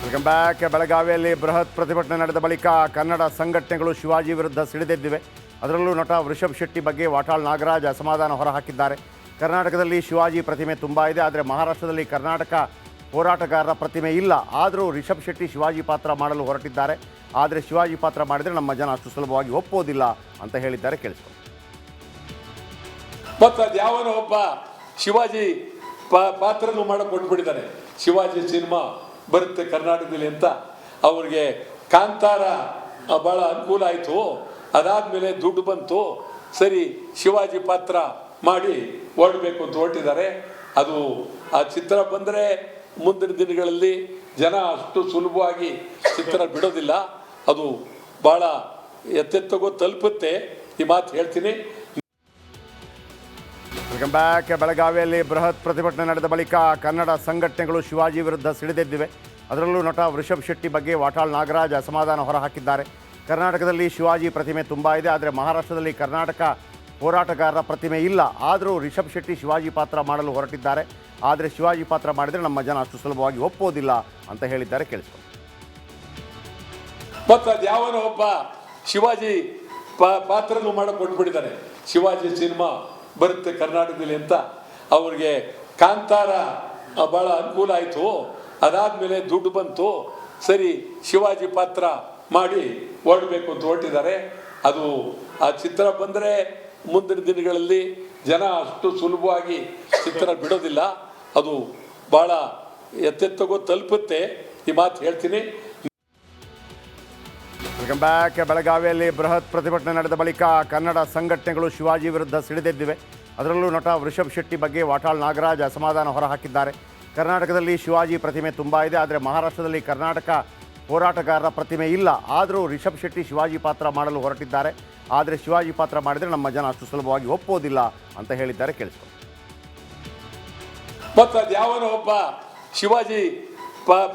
Back ಬೆಳಗಾವಿಯಲ್ಲಿ ಬೃಹತ್ ಪ್ರತಿಭಟನೆ ನಡೆದ ಬಳಿಕ ಕನ್ನಡ ಸಂಘಟನೆಗಳು ಶಿವಾಜಿ ವಿರುದ್ಧ ಸಿಡಿದೆದ್ದಿವೆ. ಅದರಲ್ಲೂ ನಟ ವೃಷಭ್ ಶೆಟ್ಟಿ ಬಗ್ಗೆ ವಾಟಾಳ್ ನಾಗರಾಜ್ ಅಸಮಾಧಾನ ಹೊರಹಾಕಿದ್ದಾರೆ. ಕರ್ನಾಟಕದಲ್ಲಿ ಶಿವಾಜಿ ಪ್ರತಿಮೆ ತುಂಬ ಇದೆ, ಆದರೆ ಮಹಾರಾಷ್ಟ್ರದಲ್ಲಿ ಕರ್ನಾಟಕ ಹೋರಾಟಗಾರರ ಪ್ರತಿಮೆ ಇಲ್ಲ. ಆದರೂ ರಿಷಭ್ ಶೆಟ್ಟಿ ಶಿವಾಜಿ ಪಾತ್ರ ಮಾಡಲು ಹೊರಟಿದ್ದಾರೆ. ಆದರೆ ಶಿವಾಜಿ ಪಾತ್ರ ಮಾಡಿದರೆ ನಮ್ಮ ಜನ ಅಷ್ಟು ಸುಲಭವಾಗಿ ಒಪ್ಪೋದಿಲ್ಲ ಅಂತ ಹೇಳಿದ್ದಾರೆ. ಕೇಳಿಸ್ಕೊಂಡು ಮತ್ತು ಯಾವನೋ ಒಬ್ಬ ಶಿವಾಜಿ ಪಾತ್ರನೂ ಮಾಡಕ್ಕೆ ಕೊಟ್ಬಿಟ್ಟಿದ್ದಾನೆ. ಶಿವಾಜಿ ಸಿನಿಮಾ. ಬರುತ್ತೆ ಕರ್ನಾಟಕದಲ್ಲಿ ಅಂತ ಅವ್ರಿಗೆ ಕಾಂತಾರ ಬಹಳ ಅನುಕೂಲ ಆಯಿತು. ಅದಾದಮೇಲೆ ದುಡ್ಡು ಬಂತು. ಸರಿ, ಶಿವಾಜಿ ಪಾತ್ರ ಮಾಡಿ ಓಡಬೇಕು ಅಂತ ಹೊರಟಿದ್ದಾರೆ. ಅದು ಆ ಚಿತ್ರ ಬಂದರೆ ಮುಂದಿನ ದಿನಗಳಲ್ಲಿ ಜನ ಅಷ್ಟು ಸುಲಭವಾಗಿ ಚಿತ್ರ ಬಿಡೋದಿಲ್ಲ. ಅದು ಭಾಳ ಎತ್ತೆತ್ತಗೋ ತಲುಪುತ್ತೆ. ಈ ಮಾತು ಹೇಳ್ತೀನಿ. ವೆಲ್ಕಮ್ ಬ್ಯಾಕ್ ಬೆಳಗಾವಿಯಲ್ಲಿ ಬೃಹತ್ ಪ್ರತಿಭಟನೆ ನಡೆದ ಬಳಿಕ ಕನ್ನಡ ಸಂಘಟನೆಗಳು ಶಿವಾಜಿ ವಿರುದ್ಧ ಸಿಡಿದೆದ್ದಿವೆ. ಅದರಲ್ಲೂ ನಟ ವೃಷಭ್ ಶೆಟ್ಟಿ ಬಗ್ಗೆ ವಾಟಾಳ್ ನಾಗರಾಜ್ ಅಸಮಾಧಾನ ಹೊರಹಾಕಿದ್ದಾರೆ. ಕರ್ನಾಟಕದಲ್ಲಿ ಶಿವಾಜಿ ಪ್ರತಿಮೆ ತುಂಬ ಇದೆ, ಆದರೆ ಮಹಾರಾಷ್ಟ್ರದಲ್ಲಿ ಕರ್ನಾಟಕ ಹೋರಾಟಗಾರರ ಪ್ರತಿಮೆ ಇಲ್ಲ. ಆದರೂ ರಿಷಬ್ ಶೆಟ್ಟಿ ಶಿವಾಜಿ ಪಾತ್ರ ಮಾಡಲು ಹೊರಟಿದ್ದಾರೆ. ಆದರೆ ಶಿವಾಜಿ ಪಾತ್ರ ಮಾಡಿದರೆ ನಮ್ಮ ಜನ ಅಷ್ಟು ಸುಲಭವಾಗಿ ಒಪ್ಪೋದಿಲ್ಲ ಅಂತ ಹೇಳಿದ್ದಾರೆ ಕೇಳಿಸ್ಕೊಂಡು ಮತ್ತು ಯಾವನೋ ಒಬ್ಬ ಶಿವಾಜಿ ಪಾತ್ರನೂ ಮಾಡಕ್ಕೆ ಕೊಟ್ಬಿಟ್ಟಿದ್ದಾನೆ. ಶಿವಾಜಿ ಸಿನಿಮಾ. ಬರುತ್ತೆ ಕರ್ನಾಟಕದಲ್ಲಿ ಅಂತ ಅವ್ರಿಗೆ ಕಾಂತಾರ ಬಹಳ ಅನುಕೂಲ ಆಯಿತು. ಅದಾದಮೇಲೆ ದುಡ್ಡು ಬಂತು. ಸರಿ, ಶಿವಾಜಿ ಪಾತ್ರ ಮಾಡಿ ಹೊರಡಬೇಕು ಅಂತ ಹೊರಟಿದ್ದಾರೆ. ಅದು ಆ ಚಿತ್ರ ಬಂದರೆ ಮುಂದಿನ ದಿನಗಳಲ್ಲಿ ಜನ ಅಷ್ಟು ಸುಲಭವಾಗಿ ಚಿತ್ರ ಬಿಡೋದಿಲ್ಲ. ಅದು ಭಾಳ ಎತ್ತೆತ್ತಗೋ ತಲುಪುತ್ತೆ. ಈ ಮಾತು ಹೇಳ್ತೀನಿ. ವೆಲ್ಕಮ್ ಬ್ಯಾಕ್ ಬೆಳಗಾವಿಯಲ್ಲಿ ಬೃಹತ್ ಪ್ರತಿಭಟನೆ ನಡೆದ ಬಳಿಕ ಕನ್ನಡ ಸಂಘಟನೆಗಳು ಶಿವಾಜಿ ವಿರುದ್ಧ ಸಿಡಿದೆದ್ದಿವೆ. ಅದರಲ್ಲೂ ನಟ ವೃಷಭ್ ಶೆಟ್ಟಿ ಬಗ್ಗೆ ವಾಟಾಳ್ ನಾಗರಾಜ್ ಅಸಮಾಧಾನ ಹೊರಹಾಕಿದ್ದಾರೆ. ಕರ್ನಾಟಕದಲ್ಲಿ ಶಿವಾಜಿ ಪ್ರತಿಮೆ ತುಂಬ ಇದೆ, ಆದರೆ ಮಹಾರಾಷ್ಟ್ರದಲ್ಲಿ ಕರ್ನಾಟಕ ಹೋರಾಟಗಾರರ ಪ್ರತಿಮೆ ಇಲ್ಲ. ಆದರೂ ರಿಷಬ್ ಶೆಟ್ಟಿ ಶಿವಾಜಿ ಪಾತ್ರ ಮಾಡಲು ಹೊರಟಿದ್ದಾರೆ. ಆದರೆ ಶಿವಾಜಿ ಪಾತ್ರ ಮಾಡಿದರೆ ನಮ್ಮ ಜನ ಅಷ್ಟು ಸುಲಭವಾಗಿ ಒಪ್ಪೋದಿಲ್ಲ ಅಂತ ಹೇಳಿದ್ದಾರೆ ಕೇಳಿಸ್ಕೊಂಡು ಯಾವನೋ ಒಬ್ಬ ಶಿವಾಜಿ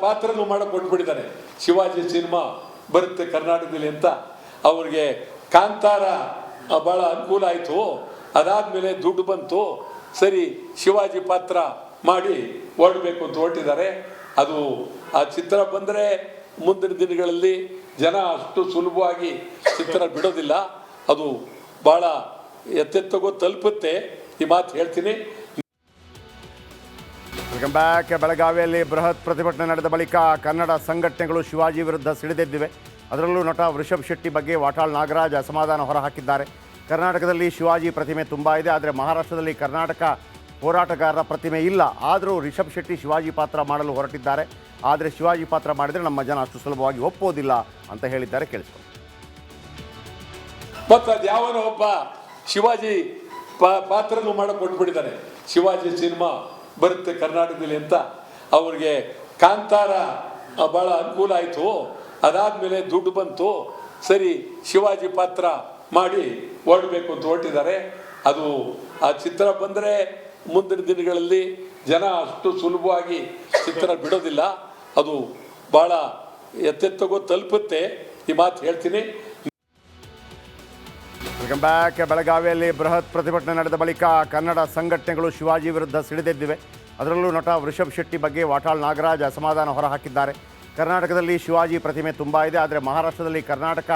ಪಾತ್ರನೂ ಮಾಡಕ್ಕೆ ಕೊಟ್ಬಿಟ್ಟಿದ್ದಾರೆ ಶಿವಾಜಿ ಸಿನಿಮಾ. ಬರುತ್ತೆ ಕರ್ನಾಟಕದಲ್ಲಿ ಅಂತ ಅವ್ರಿಗೆ ಕಾಂತಾರ ಭಾಳ ಅನುಕೂಲ ಆಯಿತು. ಅದಾದಮೇಲೆ ದುಡ್ಡು ಬಂತು. ಸರಿ, ಶಿವಾಜಿ ಪಾತ್ರ ಮಾಡಿ ಹೊರಡಬೇಕು ಅಂತ ಹೊರಟಿದ್ದಾರೆ. ಅದು ಆ ಚಿತ್ರ ಬಂದರೆ ಮುಂದಿನ ದಿನಗಳಲ್ಲಿ ಜನ ಅಷ್ಟು ಸುಲಭವಾಗಿ ಚಿತ್ರ ಬಿಡೋದಿಲ್ಲ. ಅದು ಭಾಳ ಎತ್ತೆತ್ತಗೋ ತಲುಪುತ್ತೆ. ಈ ಮಾತು ಹೇಳ್ತೀನಿ. ವೆಲ್ಕಮ್ ಬ್ಯಾಕ್ ಬೆಳಗಾವಿಯಲ್ಲಿ ಬೃಹತ್ ಪ್ರತಿಭಟನೆ ನಡೆದ ಬಳಿಕ ಕನ್ನಡ ಸಂಘಟನೆಗಳು ಶಿವಾಜಿ ವಿರುದ್ಧ ಸಿಡಿದೆದ್ದಿವೆ. ಅದರಲ್ಲೂ ನಟ ವೃಷಭ್ ಶೆಟ್ಟಿ ಬಗ್ಗೆ ವಾಟಾಳ್ ನಾಗರಾಜ್ ಅಸಮಾಧಾನ ಹೊರಹಾಕಿದ್ದಾರೆ. ಕರ್ನಾಟಕದಲ್ಲಿ ಶಿವಾಜಿ ಪ್ರತಿಮೆ ತುಂಬ ಇದೆ. ಆದರೆ ಮಹಾರಾಷ್ಟ್ರದಲ್ಲಿ ಕರ್ನಾಟಕ ಹೋರಾಟಗಾರರ ಪ್ರತಿಮೆ ಇಲ್ಲ. ಆದರೂ ರಿಷಬ್ ಶೆಟ್ಟಿ ಶಿವಾಜಿ ಪಾತ್ರ ಮಾಡಲು ಹೊರಟಿದ್ದಾರೆ. ಆದರೆ ಶಿವಾಜಿ ಪಾತ್ರ ಮಾಡಿದರೆ ನಮ್ಮ ಜನ ಅಷ್ಟು ಸುಲಭವಾಗಿ ಒಪ್ಪೋದಿಲ್ಲ ಅಂತ ಹೇಳಿದ್ದಾರೆ. ಕೇಳಿಸ್ಕೊಂಡು ಮತ್ತು ಯಾವನೋ ಒಬ್ಬ ಶಿವಾಜಿ ಪಾ, ಪಾತ್ರನೂ ಕೊಟ್ಬಿಟ್ಟಿದ್ದಾರೆ ಶಿವಾಜಿ ಸಿನಿಮಾ. ಬರುತ್ತೆ ಕರ್ನಾಟಕದಲ್ಲಿ ಅಂತ ಅವ್ರಿಗೆ ಕಾಂತಾರ ಬಹಳ ಅನುಕೂಲ ಆಯಿತು. ಅದಾದಮೇಲೆ ದುಡ್ಡು ಬಂತು. ಸರಿ, ಶಿವಾಜಿ ಪಾತ್ರ ಮಾಡಿ ಓಡಬೇಕು ಅಂತ ಹೊರಟಿದ್ದಾರೆ. ಅದು ಆ ಚಿತ್ರ ಬಂದರೆ ಮುಂದಿನ ದಿನಗಳಲ್ಲಿ ಜನ ಅಷ್ಟು ಸುಲಭವಾಗಿ ಚಿತ್ರ ಬಿಡೋದಿಲ್ಲ. ಅದು ಭಾಳ ಎತ್ತೆತ್ತಗೋ ತಲುಪುತ್ತೆ. ಈ ಮಾತು ಹೇಳ್ತೀನಿ. ವೆಲ್ಕಮ್ ಬ್ಯಾಕ್ ಬೆಳಗಾವಿಯಲ್ಲಿ ಬೃಹತ್ ಪ್ರತಿಭಟನೆ ನಡೆದ ಬಳಿಕ ಕನ್ನಡ ಸಂಘಟನೆಗಳು ಶಿವಾಜಿ ವಿರುದ್ಧ ಸಿಡಿದೆದ್ದಿವೆ. ಅದರಲ್ಲೂ ನಟ ವೃಷಭ್ ಶೆಟ್ಟಿ ಬಗ್ಗೆ ವಾಟಾಳ್ ನಾಗರಾಜ್ ಅಸಮಾಧಾನ ಹೊರಹಾಕಿದ್ದಾರೆ. ಕರ್ನಾಟಕದಲ್ಲಿ ಶಿವಾಜಿ ಪ್ರತಿಮೆ ತುಂಬ ಇದೆ, ಆದರೆ ಮಹಾರಾಷ್ಟ್ರದಲ್ಲಿ ಕರ್ನಾಟಕ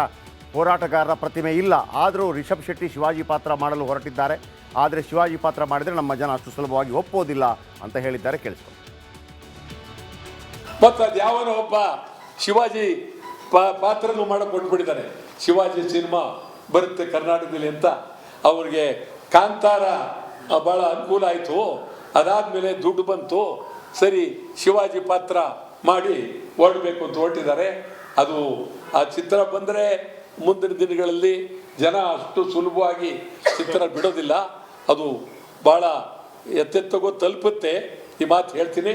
ಹೋರಾಟಗಾರರ ಪ್ರತಿಮೆ ಇಲ್ಲ. ಆದರೂ ರಿಷಬ್ ಶೆಟ್ಟಿ ಶಿವಾಜಿ ಪಾತ್ರ ಮಾಡಲು ಹೊರಟಿದ್ದಾರೆ. ಆದರೆ ಶಿವಾಜಿ ಪಾತ್ರ ಮಾಡಿದರೆ ನಮ್ಮ ಜನ ಅಷ್ಟು ಸುಲಭವಾಗಿ ಒಪ್ಪೋದಿಲ್ಲ ಅಂತ ಹೇಳಿದ್ದಾರೆ ಕೇಳಿಸ್ಕೊಂಡು ಮತ್ತು ಅದು ಯಾವನೋ ಒಬ್ಬ ಶಿವಾಜಿ ಪಾತ್ರನೂ ಮಾಡಿಕೊಟ್ಬಿಟ್ಟಿದ್ದಾರೆ ಶಿವಾಜಿ ಸಿನಿಮಾ. ಬರುತ್ತೆ ಕರ್ನಾಟಕದಲ್ಲಿ ಅಂತ ಅವ್ರಿಗೆ ಕಾಂತಾರ ಭಾಳ ಅನುಕೂಲ ಆಯಿತು. ಅದಾದಮೇಲೆ ದುಡ್ಡು ಬಂತು. ಸರಿ, ಶಿವಾಜಿ ಪಾತ್ರ ಮಾಡಿ ಹೊರಡಬೇಕು ಅಂತ ಹೊರಟಿದ್ದಾರೆ. ಅದು ಆ ಚಿತ್ರ ಬಂದರೆ ಮುಂದಿನ ದಿನಗಳಲ್ಲಿ ಜನ ಅಷ್ಟು ಸುಲಭವಾಗಿ ಚಿತ್ರ ಬಿಡೋದಿಲ್ಲ. ಅದು ಭಾಳ ಎತ್ತೆತ್ತಗೋ ತಲುಪುತ್ತೆ. ಈ ಮಾತು ಹೇಳ್ತೀನಿ.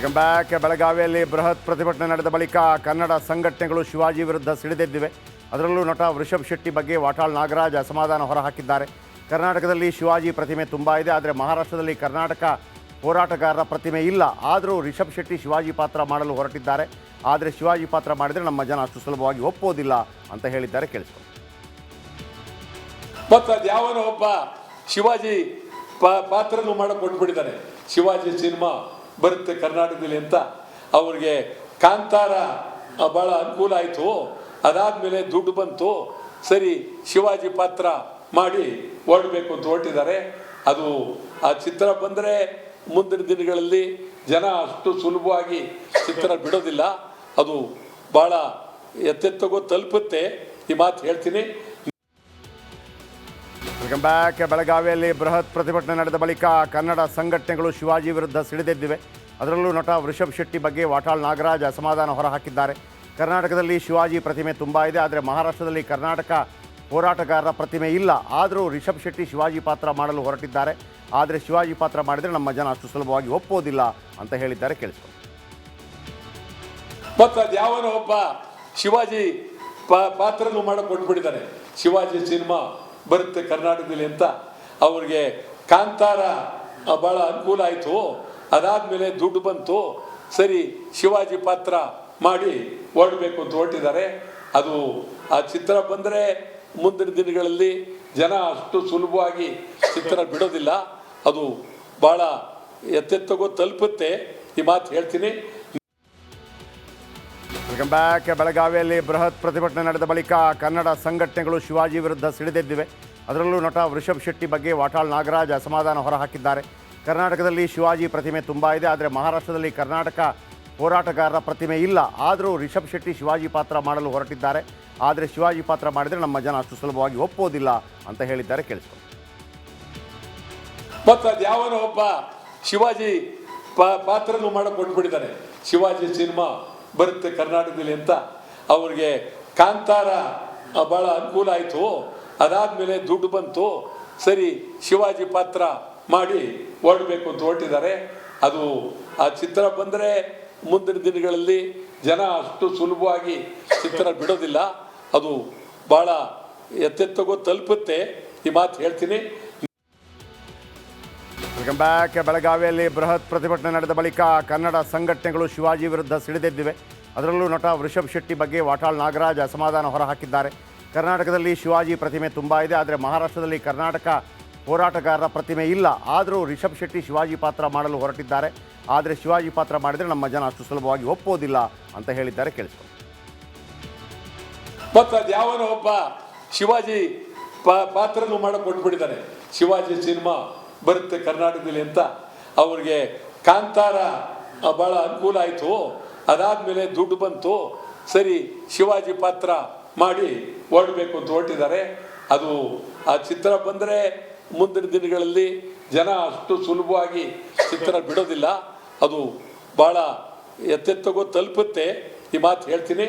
Welcome back. ಬೆಳಗಾವಿಯಲ್ಲಿ ಬೃಹತ್ ಪ್ರತಿಭಟನೆ ನಡೆದ ಬಳಿಕ ಕನ್ನಡ ಸಂಘಟನೆಗಳು ಶಿವಾಜಿ ವಿರುದ್ಧ ಸಿಡಿದೆದ್ದಿವೆ. ಅದರಲ್ಲೂ ನಟ ವೃಷಭ್ ಶೆಟ್ಟಿ ಬಗ್ಗೆ ವಾಟಾಳ್ ನಾಗರಾಜ್ ಅಸಮಾಧಾನ ಹೊರಹಾಕಿದ್ದಾರೆ. ಕರ್ನಾಟಕದಲ್ಲಿ ಶಿವಾಜಿ ಪ್ರತಿಮೆ ತುಂಬ ಇದೆ, ಆದರೆ ಮಹಾರಾಷ್ಟ್ರದಲ್ಲಿ ಕರ್ನಾಟಕ ಹೋರಾಟಗಾರರ ಪ್ರತಿಮೆ ಇಲ್ಲ. ಆದರೂ ರಿಷಭ್ ಶೆಟ್ಟಿ ಶಿವಾಜಿ ಪಾತ್ರ ಮಾಡಲು ಹೊರಟಿದ್ದಾರೆ. ಆದರೆ ಶಿವಾಜಿ ಪಾತ್ರ ಮಾಡಿದರೆ ನಮ್ಮ ಜನ ಅಷ್ಟು ಸುಲಭವಾಗಿ ಒಪ್ಪೋದಿಲ್ಲ ಅಂತ ಹೇಳಿದ್ದಾರೆ ಕೇಳಿಸ್ಕೊಂಡು ಮತ್ತು ಅದು ಶಿವಾಜಿ ಶಿವಾಜಿ ಸಿನಿಮಾ. ಬರುತ್ತೆ ಕರ್ನಾಟಕದಲ್ಲಿ ಅಂತ ಅವ್ರಿಗೆ ಕಾಂತಾರ ಬಹಳ ಅನುಕೂಲ ಆಯಿತು. ಅದಾದಮೇಲೆ ದುಡ್ಡು ಬಂತು. ಸರಿ, ಶಿವಾಜಿ ಪಾತ್ರ ಮಾಡಿ ಓಡಬೇಕು ಅಂತ ಹೊರಟಿದ್ದಾರೆ. ಅದು ಆ ಚಿತ್ರ ಬಂದರೆ ಮುಂದಿನ ದಿನಗಳಲ್ಲಿ ಜನ ಅಷ್ಟು ಸುಲಭವಾಗಿ ಚಿತ್ರ ಬಿಡೋದಿಲ್ಲ. ಅದು ಭಾಳ ಎತ್ತೆತ್ತಗೋ ತಲುಪುತ್ತೆ. ಈ ಮಾತು ಹೇಳ್ತೀನಿ. ವೆಲ್ಕಮ್ ಬ್ಯಾಕ್ ಬೆಳಗಾವಿಯಲ್ಲಿ ಬೃಹತ್ ಪ್ರತಿಭಟನೆ ನಡೆದ ಬಳಿಕ ಕನ್ನಡ ಸಂಘಟನೆಗಳು ಶಿವಾಜಿ ವಿರುದ್ಧ ಸಿಡಿದೆದ್ದಿವೆ. ಅದರಲ್ಲೂ ನಟ ವೃಷಭ್ ಶೆಟ್ಟಿ ಬಗ್ಗೆ ವಾಟಾಳ್ ನಾಗರಾಜ್ ಅಸಮಾಧಾನ ಹೊರಹಾಕಿದ್ದಾರೆ. ಕರ್ನಾಟಕದಲ್ಲಿ ಶಿವಾಜಿ ಪ್ರತಿಮೆ ತುಂಬ ಇದೆ, ಆದರೆ ಮಹಾರಾಷ್ಟ್ರದಲ್ಲಿ ಕರ್ನಾಟಕ ಹೋರಾಟಗಾರರ ಪ್ರತಿಮೆ ಇಲ್ಲ. ಆದರೂ ರಿಷಬ್ ಶೆಟ್ಟಿ ಶಿವಾಜಿ ಪಾತ್ರ ಮಾಡಲು ಹೊರಟಿದ್ದಾರೆ. ಆದರೆ ಶಿವಾಜಿ ಪಾತ್ರ ಮಾಡಿದರೆ ನಮ್ಮ ಜನ ಅಷ್ಟು ಸುಲಭವಾಗಿ ಒಪ್ಪೋದಿಲ್ಲ ಅಂತ ಹೇಳಿದ್ದಾರೆ ಕೇಳಿಸ್ಕೊಂಡು ಮತ್ತು ಯಾವನೋ ಒಬ್ಬ ಶಿವಾಜಿ ಪಾತ್ರನೂ ಮಾಡಕ್ ಕೊಟ್ಬಿಟ್ಟಿದ್ದಾನೆ. ಶಿವಾಜಿ ಸಿನಿಮಾ. ಬರುತ್ತೆ ಕರ್ನಾಟಕದಲ್ಲಿ ಅಂತ ಅವ್ರಿಗೆ ಕಾಂತಾರ ಬಹಳ ಅನುಕೂಲ ಆಯಿತು. ಅದಾದಮೇಲೆ ದುಡ್ಡು ಬಂತು. ಸರಿ, ಶಿವಾಜಿ ಪಾತ್ರ ಮಾಡಿ ಹೊರಡಬೇಕು ಅಂತ ಹೊರಟಿದ್ದಾರೆ. ಅದು ಆ ಚಿತ್ರ ಬಂದರೆ ಮುಂದಿನ ದಿನಗಳಲ್ಲಿ ಜನ ಅಷ್ಟು ಸುಲಭವಾಗಿ ಚಿತ್ರ ಬಿಡೋದಿಲ್ಲ. ಅದು ಭಾಳ ಎತ್ತೆತ್ತಗೋ ತಲುಪುತ್ತೆ. ಈ ಮಾತು ಹೇಳ್ತೀನಿ. ವೆಲ್ಕಮ್ ಬ್ಯಾಕ್ ಬೆಳಗಾವಿಯಲ್ಲಿ ಬೃಹತ್ ಪ್ರತಿಭಟನೆ ನಡೆದ ಬಳಿಕ ಕನ್ನಡ ಸಂಘಟನೆಗಳು ಶಿವಾಜಿ ವಿರುದ್ಧ ಸಿಡಿದೆದ್ದಿವೆ. ಅದರಲ್ಲೂ ನಟ ವೃಷಭ್ ಶೆಟ್ಟಿ ಬಗ್ಗೆ ವಾಟಾಳ್ ನಾಗರಾಜ್ ಅಸಮಾಧಾನ ಹೊರಹಾಕಿದ್ದಾರೆ. ಕರ್ನಾಟಕದಲ್ಲಿ ಶಿವಾಜಿ ಪ್ರತಿಮೆ ತುಂಬ ಇದೆ, ಆದರೆ ಮಹಾರಾಷ್ಟ್ರದಲ್ಲಿ ಕರ್ನಾಟಕ ಹೋರಾಟಗಾರರ ಪ್ರತಿಮೆ ಇಲ್ಲ. ಆದರೂ ರಿಷಬ್ ಶೆಟ್ಟಿ ಶಿವಾಜಿ ಪಾತ್ರ ಮಾಡಲು ಹೊರಟಿದ್ದಾರೆ. ಆದರೆ ಶಿವಾಜಿ ಪಾತ್ರ ಮಾಡಿದರೆ ನಮ್ಮ ಜನ ಅಷ್ಟು ಸುಲಭವಾಗಿ ಒಪ್ಪೋದಿಲ್ಲ ಅಂತ ಹೇಳಿದ್ದಾರೆ ಕೇಳಿಸ್ಕೊಂಡು ಒಬ್ಬ ಶಿವಾಜಿ ಪಾತ್ರನೂ ಮಾಡಕ್ ಕೊಟ್ಬಿಟ್ಟಿದ್ದಾನೆ ಶಿವಾಜಿ ಸಿನಿಮಾ. ಬರುತ್ತೆ ಕರ್ನಾಟಕದಲ್ಲಿ ಅಂತ ಅವ್ರಿಗೆ ಕಾಂತಾರ ಭಾಳ ಅನುಕೂಲ ಆಯಿತು. ಅದಾದಮೇಲೆ ದುಡ್ಡು ಬಂತು. ಸರಿ, ಶಿವಾಜಿ ಪಾತ್ರ ಮಾಡಿ ಹೊರಡಬೇಕು ಅಂತ ಹೊರಟಿದ್ದಾರೆ. ಅದು ಆ ಚಿತ್ರ ಬಂದರೆ ಮುಂದಿನ ದಿನಗಳಲ್ಲಿ ಜನ ಅಷ್ಟು ಸುಲಭವಾಗಿ ಚಿತ್ರ ಬಿಡೋದಿಲ್ಲ. ಅದು ಭಾಳ ಎತ್ತೆತ್ತಗೋ ತಲುಪುತ್ತೆ. ಈ ಮಾತು ಹೇಳ್ತೀನಿ. ವೆಲ್ಕಮ್ ಬ್ಯಾಕ್ ಬೆಳಗಾವಿಯಲ್ಲಿ ಬೃಹತ್ ಪ್ರತಿಭಟನೆ ನಡೆದ ಬಳಿಕ ಕನ್ನಡ ಸಂಘಟನೆಗಳು ಶಿವಾಜಿ ವಿರುದ್ಧ ಸಿಡಿದೆದ್ದಿವೆ. ಅದರಲ್ಲೂ ನಟ ವೃಷಭ್ ಶೆಟ್ಟಿ ಬಗ್ಗೆ ವಾಟಾಳ್ ನಾಗರಾಜ್ ಅಸಮಾಧಾನ ಹೊರಹಾಕಿದ್ದಾರೆ. ಕರ್ನಾಟಕದಲ್ಲಿ ಶಿವಾಜಿ ಪ್ರತಿಮೆ ತುಂಬ ಇದೆ, ಆದರೆ ಮಹಾರಾಷ್ಟ್ರದಲ್ಲಿ ಕರ್ನಾಟಕ ಹೋರಾಟಗಾರರ ಪ್ರತಿಮೆ ಇಲ್ಲ. ಆದರೂ ರಿಷಬ್ ಶೆಟ್ಟಿ ಶಿವಾಜಿ ಪಾತ್ರ ಮಾಡಲು ಹೊರಟಿದ್ದಾರೆ. ಆದರೆ ಶಿವಾಜಿ ಪಾತ್ರ ಮಾಡಿದರೆ ನಮ್ಮ ಜನ ಅಷ್ಟು ಸುಲಭವಾಗಿ ಒಪ್ಪೋದಿಲ್ಲ ಅಂತ ಹೇಳಿದ್ದಾರೆ ಕೇಳಿಸ್ಕೊಂಡು ಮತ್ತು ಅದು ಯಾವನೋ ಒಬ್ಬ ಶಿವಾಜಿ ಪಾತ್ರನೂ ಮಾಡಕ್ ಶಿವಾಜಿ ಸಿನಿಮಾ. ಬರುತ್ತೆ ಕರ್ನಾಟಕದಲ್ಲಿ ಅಂತ ಅವ್ರಿಗೆ ಕಾಂತಾರ ಬಹಳ ಅನುಕೂಲ ಆಯಿತು. ಅದಾದಮೇಲೆ ದುಡ್ಡು ಬಂತು. ಸರಿ, ಶಿವಾಜಿ ಪಾತ್ರ ಮಾಡಿ ಓಡಬೇಕು ಅಂತ ಹೊರಟಿದ್ದಾರೆ. ಅದು ಆ ಚಿತ್ರ ಬಂದರೆ ಮುಂದಿನ ದಿನಗಳಲ್ಲಿ ಜನ ಅಷ್ಟು ಸುಲಭವಾಗಿ ಚಿತ್ರ ಬಿಡೋದಿಲ್ಲ. ಅದು ಭಾಳ ಎತ್ತೆತ್ತಗೋ ತಲುಪುತ್ತೆ. ಈ ಮಾತು ಹೇಳ್ತೀನಿ.